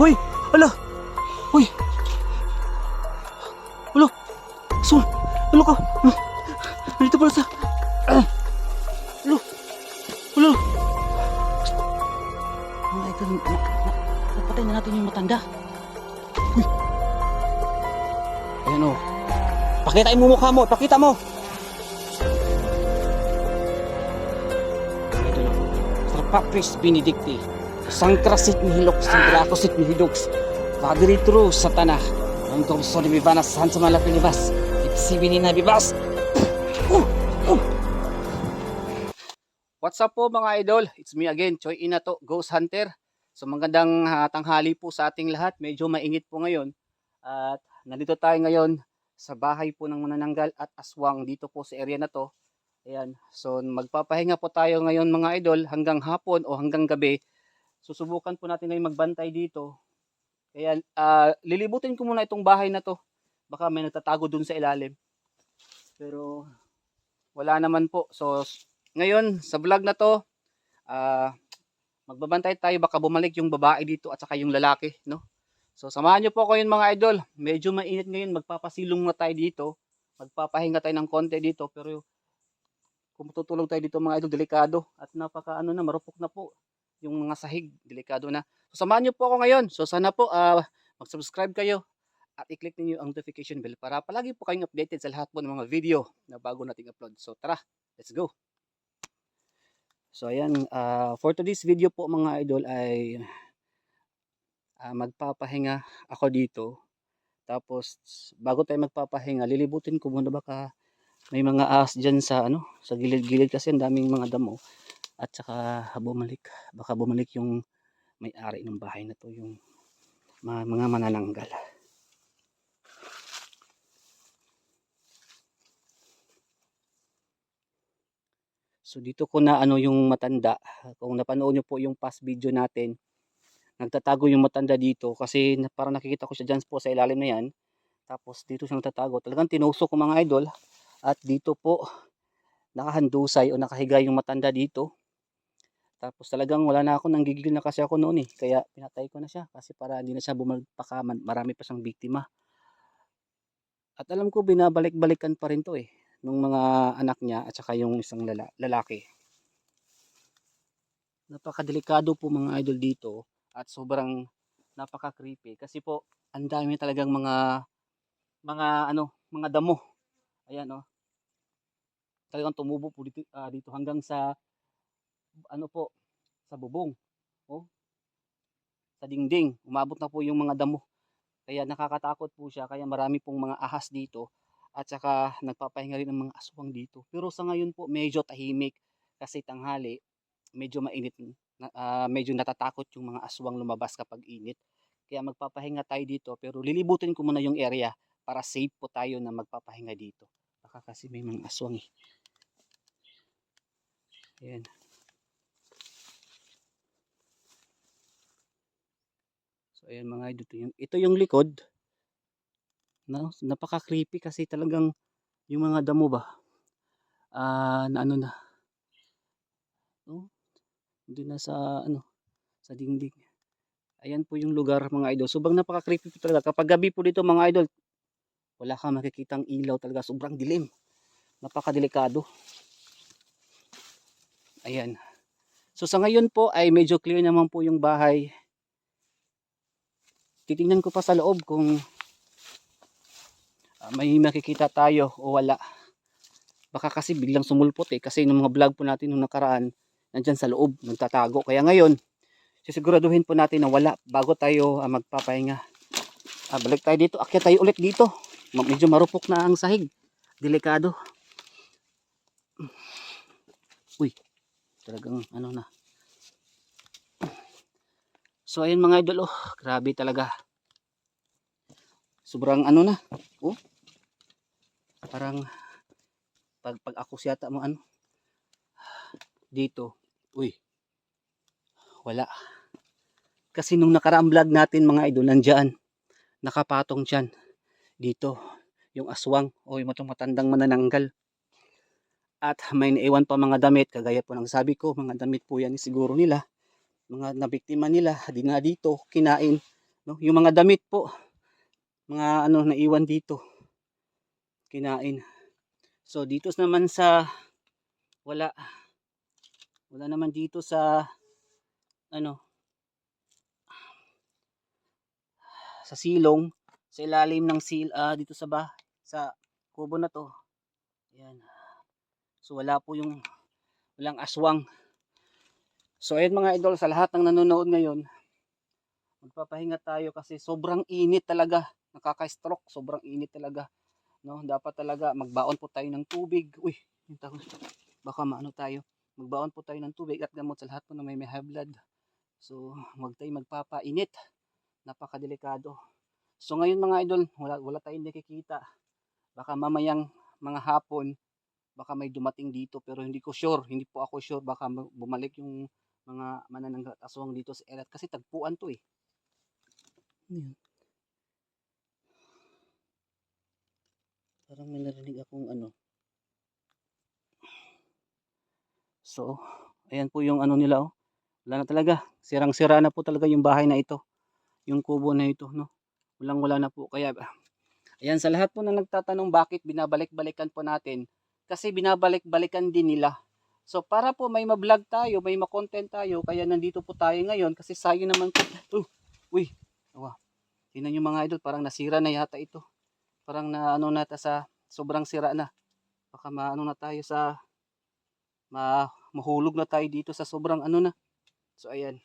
Hoy! Ala! Hoy! Alo! Sul! Alo ka! Ah, Nandito pala sa... Alo! Alo! Mga na- napatay na natin yung matanda. Uy! Ayan o. Pakita mo mukha mo! Pakita mo! Ito na. Trapapris Benedicti. Sangkrasit ni Hilok, Sangkrakosit ni Hidoks. Padritro Satana. Ang kumso ni Vivanas San sa mga Pilibas. Ipsibi ni. Uh, uh. What's up po mga idol? It's me again, Choi Inato, Ghost Hunter. So magandang ah, tanghali po sa ating lahat. Medyo mainit po ngayon. At nandito tayo ngayon sa bahay po ng manananggal at aswang dito po sa area na to. Ayan. So magpapahinga po tayo ngayon mga idol hanggang hapon o hanggang gabi. Susubukan po natin ngayon magbantay dito. Kaya ah, lilibutin ko muna itong bahay na to. Baka may nagtatago dun sa ilalim. Pero wala naman po. So ngayon sa vlog na to, ah magbabantay tayo baka bumalik yung babae dito at saka yung lalaki, no? So samahan niyo po ako yun mga idol. Medyo mainit ngayon, magpapasilong na tayo dito. Magpapahinga tayo ng konti dito pero kung tutulog tayo dito mga idol, delikado at napaka ano na marupok na po yung mga sahig, delikado na. So samahan niyo po ako ngayon. So sana po ah, mag-subscribe kayo at i-click niyo ang notification bell para palagi po kayong updated sa lahat po ng mga video na bago nating upload. So tara, let's go. So ayan, ah, for today's video po mga idol ay ah, magpapahinga ako dito. Tapos bago tayo magpapahinga, lilibutin ko muna baka may mga ahas dyan sa ano, sa gilid-gilid kasi ang daming mga damo. At saka bumalik, baka bumalik yung may-ari ng bahay na to, yung mga, manananggal. So dito ko na ano yung matanda. Kung napanood nyo po yung past video natin, nagtatago yung matanda dito kasi parang nakikita ko siya dyan po sa ilalim na yan. Tapos dito siya nagtatago. Talagang tinusok ko mga idol. At dito po nakahandusay o nakahiga yung matanda dito. Tapos talagang wala na ako, nanggigigil na kasi ako noon eh. Kaya pinatay ko na siya kasi para hindi na siya bumagpaka, marami pa siyang biktima. At alam ko binabalik-balikan pa rin to eh nung mga anak niya at saka yung isang lala- lalaki. Napakadelikado po mga idol dito at sobrang napaka-creepy kasi po ang dami talagang mga mga ano, mga damo. Ayan oh. Talagang tumubo po dito, ah, dito hanggang sa ano po sa bubong. Oh. Sa dingding, umabot na po yung mga damo. Kaya nakakatakot po siya kaya marami pong mga ahas dito at saka nagpapahinga rin ng mga aswang dito. Pero sa ngayon po medyo tahimik kasi tanghali, medyo mainit, ah, medyo natatakot yung mga aswang lumabas kapag init. Kaya magpapahinga tayo dito pero lilibutin ko muna yung area para safe po tayo na magpapahinga dito. Baka kasi may mga aswang eh. Ayan. So ayan mga idol, ito yung, ito yung likod. No, napaka-creepy kasi talagang yung mga damo ba ah na ano na no? Hindi na sa ano sa dingding. Ayan po yung lugar mga idol. Sobrang napaka-creepy po talaga. Kapag gabi po dito mga idol, wala kang makikitang ilaw talaga. Sobrang dilim. Napaka-delikado. Ayan. So sa ngayon po ay medyo clear naman po yung bahay. Titingnan ko pa sa loob kung ah, may makikita tayo o wala. Baka kasi biglang sumulpot eh. Kasi nung mga vlog po natin nung nakaraan, nandyan sa loob, nagtatago. Kaya ngayon, sisiguraduhin po natin na wala bago tayo ah, magpapahinga. Ah, balik tayo dito. Akyat tayo ulit dito. Medyo marupok na ang sahig. Delikado. Uy, talagang ano na. So ayun mga idol, oh, grabe talaga. Sobrang ano na. Oh. Parang pag pag ako siyata mo ano dito. Uy. Wala. Kasi nung nakaraang vlog natin mga idol nandiyan nakapatong diyan dito yung aswang o yung matong matandang manananggal. At may naiwan pa mga damit kagaya po ng sabi ko mga damit po yan siguro nila mga nabiktima nila di na dito kinain No? Yung mga damit po, mga ano naiwan dito. Kinain. So dito naman sa wala wala naman dito sa ano sa silong sa ilalim ng sil ah, dito sa bah sa kubo na to. Ayan. So wala po yung walang aswang. So ayun mga idol sa lahat ng nanonood ngayon, magpapahinga tayo kasi sobrang init talaga. Nakaka-stroke, sobrang init talaga. No, dapat talaga magbaon po tayo ng tubig. Uy. Baka maano tayo. Magbaon po tayo ng tubig at gamot sa lahat po na may may high blood. So, wag tayo magpapainit. Napakadelikado. So ngayon mga idol, wala wala tayong nakikita. Baka mamayang mga hapon baka may dumating dito pero hindi ko sure, hindi po ako sure baka ma- bumalik yung mga manananggat aswang dito sa area kasi tagpuan to eh. Ano yun? Parang may narinig akong ano. So, ayan po yung ano nila oh. Wala na talaga. Sirang-sira na po talaga yung bahay na ito. Yung kubo na ito, no. Walang-wala na po. Kaya, ayan sa lahat po na nagtatanong bakit binabalik-balikan po natin. Kasi binabalik-balikan din nila. So, para po may ma-vlog tayo, may ma-content tayo, kaya nandito po tayo ngayon. Kasi sayo naman po. Uh, uy, awa. Tingnan nyo mga idol, parang nasira na yata ito. Parang na ano na ta sa sobrang sira na. Baka maano na tayo sa ma mahulog na tayo dito sa sobrang ano na. So ayan.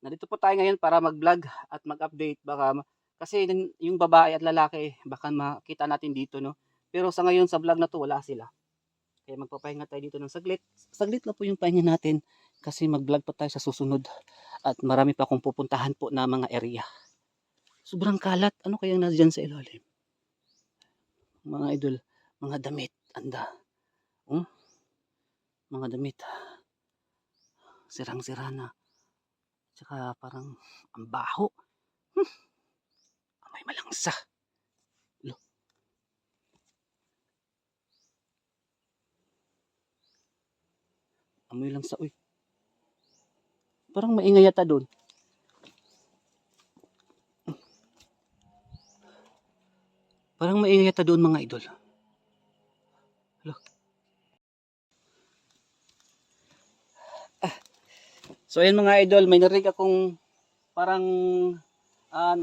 Nandito po tayo ngayon para mag-vlog at mag-update baka kasi yung babae at lalaki baka makita natin dito no. Pero sa ngayon sa vlog na to wala sila. Kaya magpapahinga tayo dito ng saglit. Saglit na po yung pahinga natin kasi mag-vlog pa tayo sa susunod at marami pa akong pupuntahan po na mga area. Sobrang kalat. Ano kayang nandyan sa ilalim? Mga idol, mga damit. Anda. Oh? Mga damit. Sirang-sira na. Tsaka parang ang baho. Hmm. Amoy malangsa. Amoy lang sa uy. Parang maingay yata doon. Parang maingay yata doon mga idol. Hello. Ah. So ayan mga idol, may narinig akong parang um,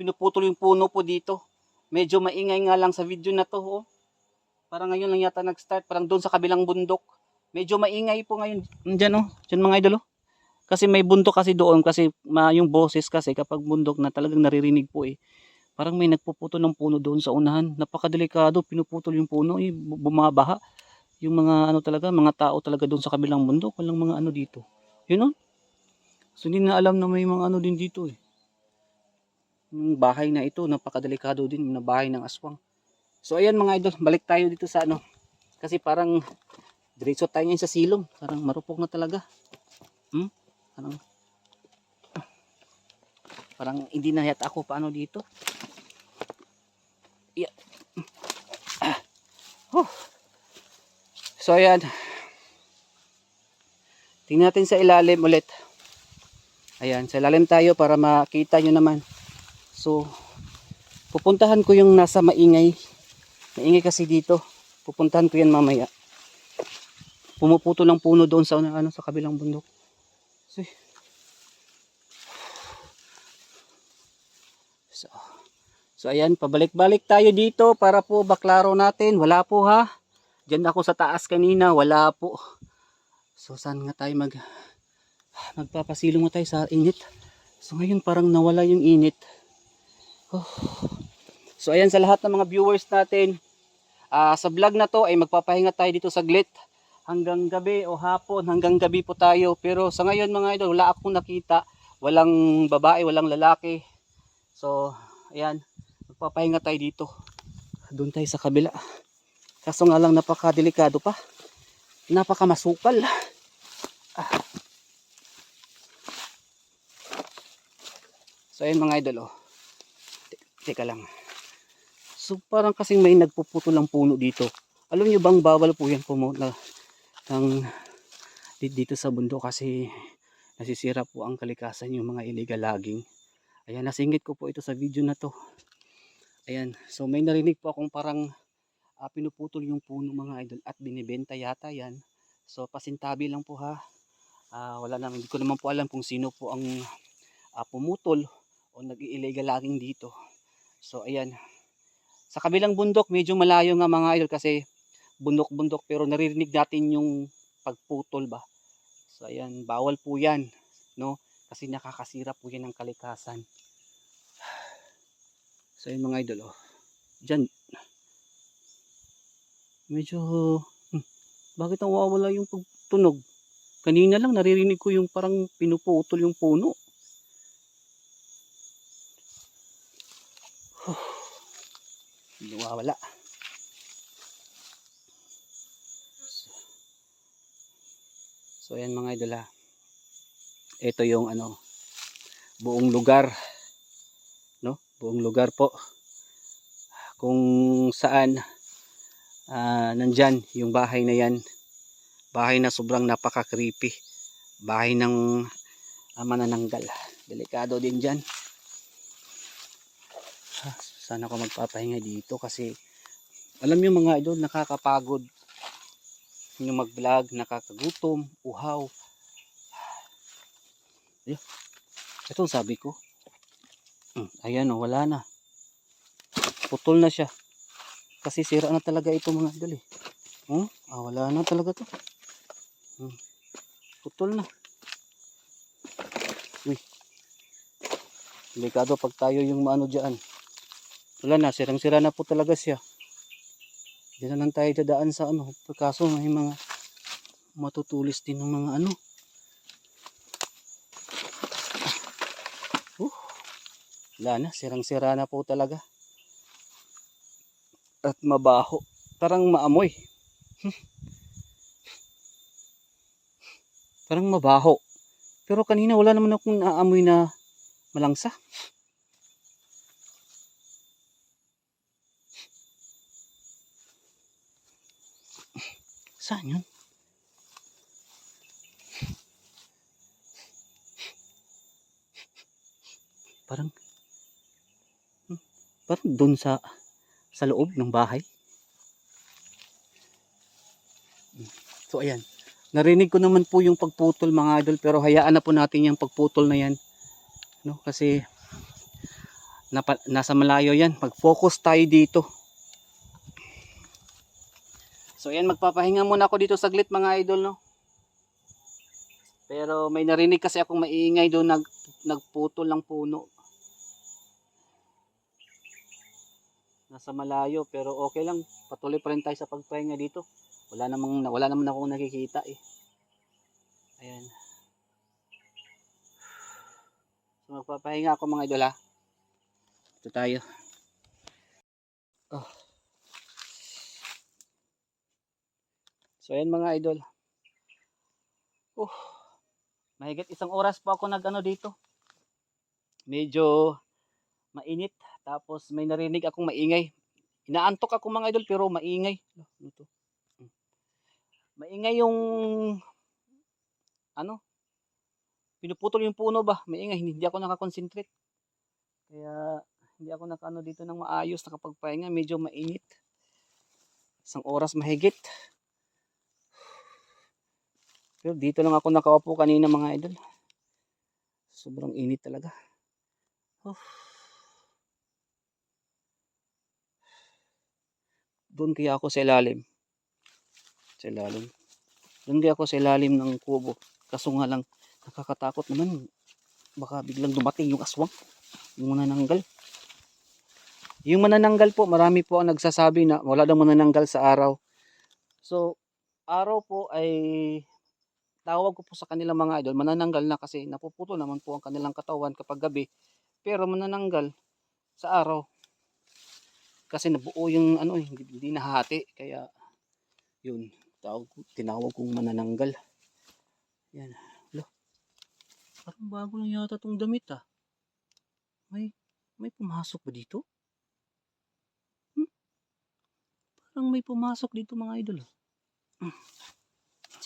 pinuputol yung puno po dito. Medyo maingay nga lang sa video na to. Oh. Parang ngayon lang yata nag-start. Parang doon sa kabilang bundok. Medyo maingay po ngayon. Diyan oh. Diyan mga idol oh. Kasi may bundok kasi doon. Kasi ma, yung boses kasi kapag bundok na talagang naririnig po eh. Parang may nagpuputol ng puno doon sa unahan. Napakadelikado. Pinuputol yung puno. Eh, bu- bumabaha. Yung mga ano talaga, mga tao talaga doon sa kabilang bundok. Walang mga ano dito. Yun oh. So hindi na alam na may mga ano din dito eh. Yung bahay na ito, napakadelikado din na bahay ng aswang. So ayan mga idol, balik tayo dito sa ano. Kasi parang diretso tayo ngayon sa silong. Parang marupok na talaga. Hmm? Parang parang hindi na yata ako paano dito. Yeah. Ah. So ayan. Tingnan natin sa ilalim ulit. Ayan, sa ilalim tayo para makita nyo naman. So, pupuntahan ko yung nasa maingay. Maingay kasi dito. Pupuntahan ko yan mamaya. Pumuputo ng puno doon sa ano sa kabilang bundok. So, so, so ayan, pabalik-balik tayo dito para po baklaro natin. Wala po ha. Diyan ako sa taas kanina, wala po. So saan nga tayo mag magpapasilong na tayo sa init. So ngayon parang nawala yung init. Oh. So ayan sa lahat ng mga viewers natin. ah, sa vlog na to ay magpapahinga tayo dito saglit. Hanggang gabi o hapon, hanggang gabi po tayo. Pero sa ngayon mga idol, wala akong nakita. Walang babae, walang lalaki. So, ayan. Magpapahinga tayo dito. Doon tayo sa kabila. Kaso nga lang napakadelikado pa. Napakamasukal. So ayun mga idol oh. Te- Teka lang. So parang kasing may nagpuputo ng puno dito. Alam niyo bang bawal po yan pumunta ng di- dito sa bundok kasi nasisira po ang kalikasan yung mga illegal logging. Ayan, nasingit ko po ito sa video na to. Ayan, so may narinig po akong parang ah, pinuputol yung puno mga idol at binibenta yata yan. So pasintabi lang po ha. Ah, wala naman, hindi ko naman po alam kung sino po ang ah, pumutol o nag-illegal logging dito. So ayan, sa kabilang bundok medyo malayo nga mga idol kasi bundok-bundok pero naririnig natin yung pagputol ba. So ayan, bawal po yan, no? Kasi nakakasira po yan ng kalikasan. So ayan mga idol, oh. Diyan. Medyo, hmm, bakit ang wawala yung pagtunog? Kanina lang naririnig ko yung parang pinuputol yung puno. Nawawala. So ayan mga idol ha. Ito yung ano buong lugar no? Buong lugar po kung saan ah, nandyan yung bahay na yan. Bahay na sobrang napaka-creepy. Bahay ng uh, manananggal. Delikado din dyan. Ah, Sana ako magpapahinga dito kasi alam niyo mga idol nakakapagod yung mag-vlog, nakakagutom, uhaw. Ayun. Ito sabi ko. Hmm, Ayan o, wala na. Putol na siya. Kasi sira na talaga ito mga idol eh. Hmm? Ah, wala na talaga to. Hmm. Putol na. Uy. Delikado pag tayo yung maano dyan. Wala na, sirang-sira na po talaga siya. Diyan na lang tayo dadaan sa ano. Kaso may mga matutulis din ng mga ano. Uh, wala na, sirang-sira na po talaga. At mabaho. Parang maamoy. Hmm. Parang mabaho. Pero kanina wala naman akong naamoy na malangsa. Saan yun? Parang hmm, parang doon sa sa loob ng bahay. Hmm. So ayan. Narinig ko naman po yung pagputol mga idol pero hayaan na po natin yung pagputol na yan. No? Kasi napa, nasa malayo yan. Pag-focus tayo dito. So ayan, magpapahinga muna ako dito saglit mga idol, no? Pero may narinig kasi akong maingay doon nag, nagputol ng puno. Nasa malayo pero okay lang. Patuloy pa rin tayo sa pagpahinga dito. Wala namang wala naman akong nakikita eh. Ayan. So magpapahinga ako mga idol ha. Ito tayo. Oh. So ayan mga idol. Oh, mahigit isang oras pa ako nag-ano dito. Medyo mainit. Tapos may narinig akong maingay. Inaantok ako mga idol pero maingay. Ano? Hmm. Maingay yung ano? Pinuputol yung puno ba? Maingay. Hindi ako nakakonsentrate. Kaya hindi ako nakano dito ng maayos nakapagpahinga. Medyo mainit. Isang oras mahigit. Pero dito lang ako nakaupo kanina mga idol. Sobrang init talaga. Oh. Doon kaya ako sa ilalim. Sa ilalim. Doon kaya ako sa ilalim ng kubo. Kaso nga lang, nakakatakot naman. Baka biglang dumating yung aswang. Yung manananggal. Yung manananggal po, marami po ang nagsasabi na wala daw manananggal sa araw. So, araw po ay tawag ko po sa kanilang mga idol, manananggal na kasi napuputo naman po ang kanilang katawan kapag gabi. Pero manananggal sa araw. Kasi nabuo yung ano, eh, hindi, hindi nahati. Kaya, yun, tawag, tinawag kong manananggal. Yan. Lo, parang bago lang yata tong damit ah. May, may pumasok ba dito? Hmm? Parang may pumasok dito mga idol. ah. Hmm.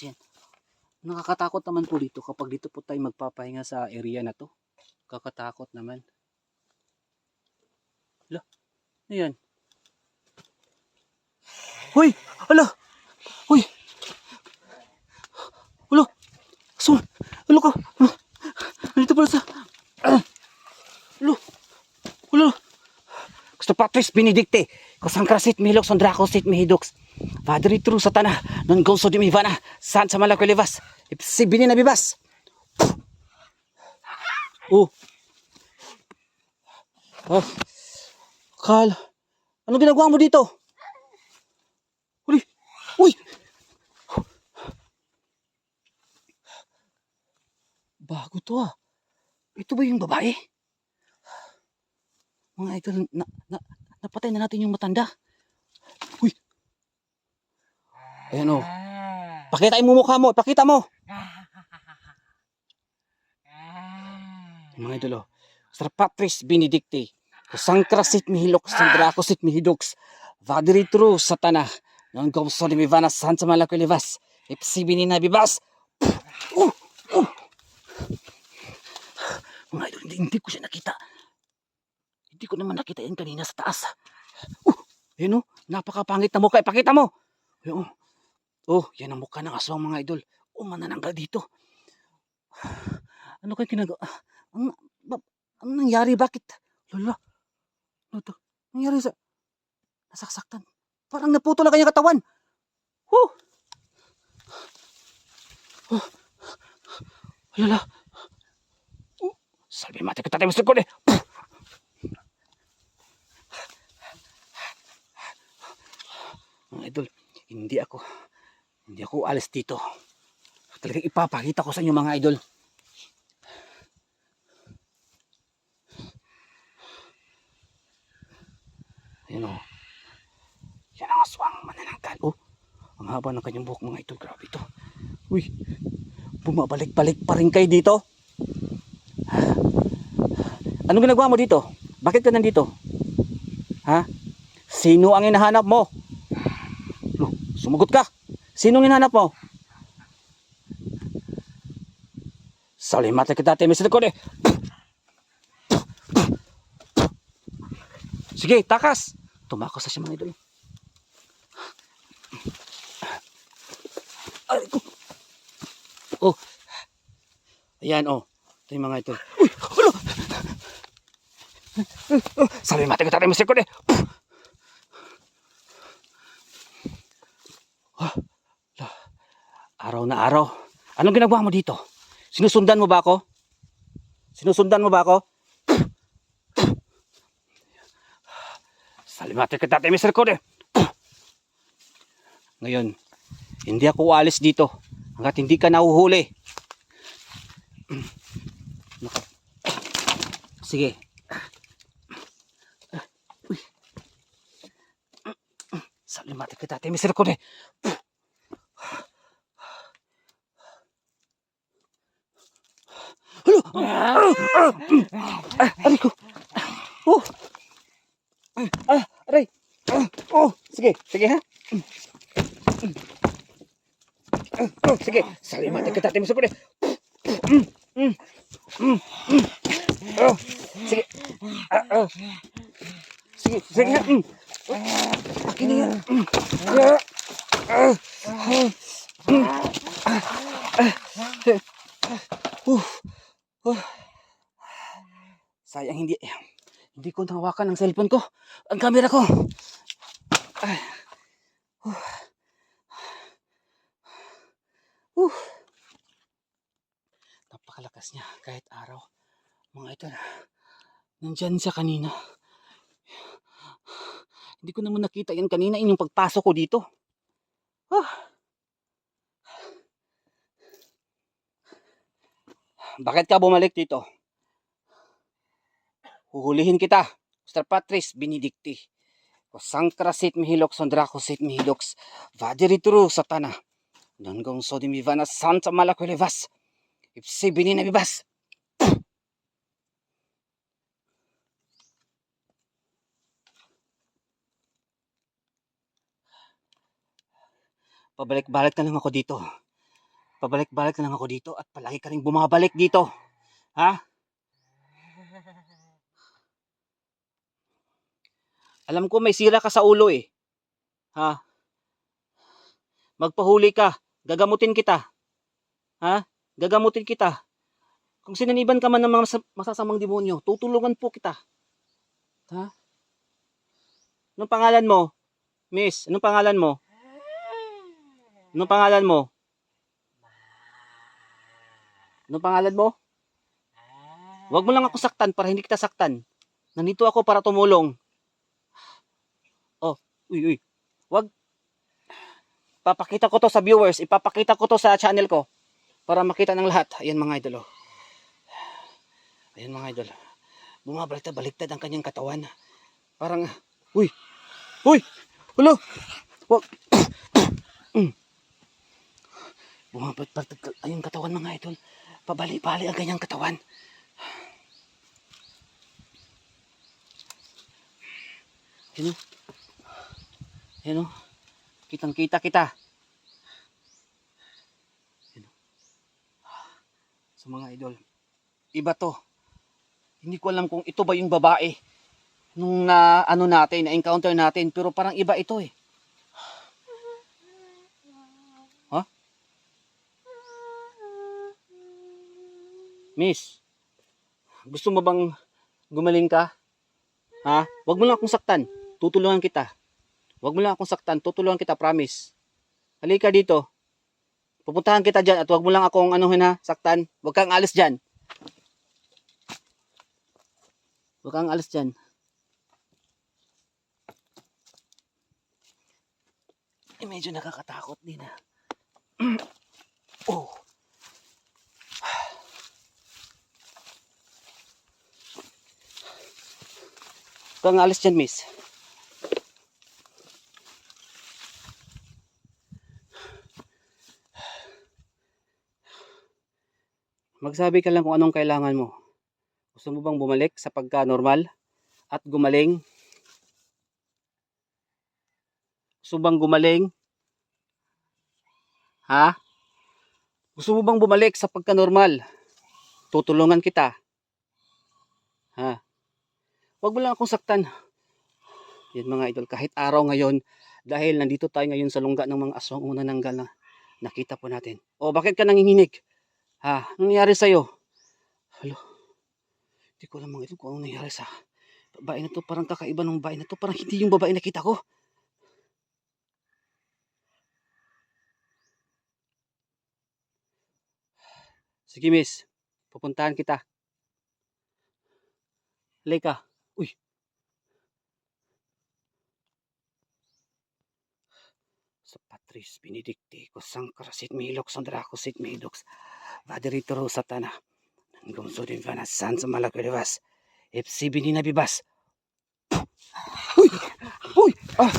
Yan. Nakakatakot naman po dito kapag dito po tayo magpapahinga sa area na to. Kakatakot naman. Hala, ano yan? Hoy! Hala! Hoy! Hala! So, hala ka! Nandito pala sa... Ah! Hala! Hala! Gusto patris benedicte. Kusang krasit milok son dracosit mihidux. Padre true satana. Non goso di mivana. San sa malakulivas. Ipsi bini na bibas. Oh. Oh. Kal. Ano ginagawa mo dito? Uli. Uy. Bago to ah. Ito ba yung babae? Mga idol, na, na, napatay na natin yung matanda. Uy. Ayan o. Pakita yung mukha mo. Pakita mo. Mga idol o. Strapatris benedicti. Kusangkrasit mihilok sandrakosit mihidux. Vadritru satana. Non gomso de mivana santa malakulivas. Ipsibini na bibas. Uh, uh. Mga idol, hindi, hindi ko siya nakita. Hindi ko naman nakita yan kanina sa taas. Uh, yun o, napakapangit na mukha. Ipakita mo. Yun, oh. oh, yan ang mukha ng aswang mga idol. Oh, manananggal dito. Ano kayo ginagawa? Ang, ba, ang nangyari? Bakit? Lala, ano to? Nangyari sa... Nasaksak,tan Parang naputo na kanyang katawan. Oh! Oh! Lala. Oh. Salve mate kita tayo ko eh. Mga idol, hindi ako hindi ako alis dito. Talagang ipapakita ko sa inyo mga idol. Ayan o. Yan ang aswang manananggal. Oh, ang haba ng kanyang buhok mga idol. Grabe ito. Uy, bumabalik-balik pa rin kayo dito. Anong ginagawa mo dito? Bakit ka nandito? Ha? Sino ang hinahanap mo? Sumagot ka. Sino ang hinahanap mo? Salimate kita tayo, Mr. Kode. Sige, takas. Tumakas na siya mga idol. Oh. Ayan, oh. Ito yung mga idol. Uy, hala! Sabi mati ko tayo, Mr. Kode. Ah, la- Araw na araw. Anong ginagawa mo dito? Sinusundan mo ba ako? Sinusundan mo ba ako? Salimate ka dati, Mr. Code. Ngayon, hindi ako ualis dito hanggat hindi ka nahuhuli. Sige. Salimate ka dati, Mr. Code. Aray ko! Oh! Ah, aray! Oh, sige, sige ha? Oh, sige, salimate ka dati mo sa. Oh, sige. Ah, oh. Sige, sige ha? Akin na. Ah, ah, nahawakan ang cellphone ko. Ang camera ko. Ay. Uh. Uh. Napakalakas niya kahit araw. Mga ito na. Nandyan siya kanina. Hindi ko naman nakita yan kanina inyong pagpasok ko dito. Ah. Bakit ka bumalik dito? Huhulihin kita. Mr. Patris Benedicti. Kusangkrasit mihilok sondrakosit mihiloks. Vadirituru satana. Nangong sodim ivana santa malakulevas. Ipsi binina bibas. Pabalik-balik na lang ako dito. Pabalik-balik na lang ako dito at palagi ka rin bumabalik dito. Ha? Alam ko may sira ka sa ulo eh. Ha? Magpahuli ka. Gagamutin kita. Ha? Gagamutin kita. Kung sinaniban ka man ng mga mas- masasamang demonyo, tutulungan po kita. Ha? Anong pangalan mo? Miss, anong pangalan mo? Anong pangalan mo? Anong pangalan mo? Huwag mo lang ako saktan para hindi kita saktan. Nandito ako para tumulong. Oh, uy, uy. Wag. Papakita ko to sa viewers. Ipapakita ko to sa channel ko. Para makita ng lahat. Ayan mga idol. oh. Ayan mga idol. Bumabaliktad-baliktad ang kanyang katawan. Parang, uy, uy, ulo. Wag. Mm. Bumabaliktad ang katawan mga idol. Pabali-bali ang kanyang katawan. Yan o. Yan o. Kitang kita kita. Yan o. So mga idol, iba to. Hindi ko alam kung ito ba yung babae nung na ano natin, na encounter natin, pero parang iba ito eh. Ha? Miss, gusto mo bang gumaling ka? Ha? Huwag mo lang akong saktan. Tutulungan kita. Huwag mo lang akong saktan. Tutulungan kita, promise. Halika dito. Pupuntahan kita dyan at huwag mo lang akong anuhin ha, saktan. Huwag kang alis dyan. Huwag kang alis dyan. Eh, medyo nakakatakot din ha. oh. Huwag kang alis dyan, miss. Magsabi ka lang kung anong kailangan mo. Gusto mo bang bumalik sa pagka-normal at gumaling? Gusto bang gumaling? Ha? Gusto mo bang bumalik sa pagka-normal? Tutulungan kita. Ha? Huwag mo lang akong saktan. Yan mga idol, kahit araw ngayon, dahil nandito tayo ngayon sa lungga ng mga aswang una nanggal na nakita po natin. O bakit ka nanginginig? Ha? Anong nangyari sa'yo? Halo? Hindi ko alam idol kung anong nangyari sa babae na to. Parang kakaiba ng babae na to. Parang hindi yung babae nakita ko. Sige miss, pupuntahan kita. Halika. Uy. Sa Patris Benedicti, kusang karasit milok, sandrako sit midoks. Vaderito satana. Gumso din vanasan sa malakirivas. FC binina bibas. Uy! Uy! Ah!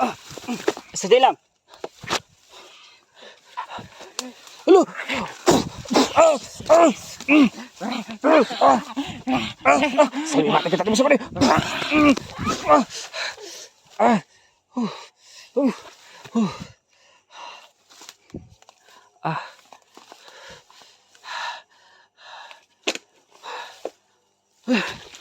Ah! Sadali lang. Hello! Ah! Ah! Ah! Ah! Ah! Sabi mata kita mo sa kanya. Ah! Ah! Uh! Uh! Uh! Ah! Ah!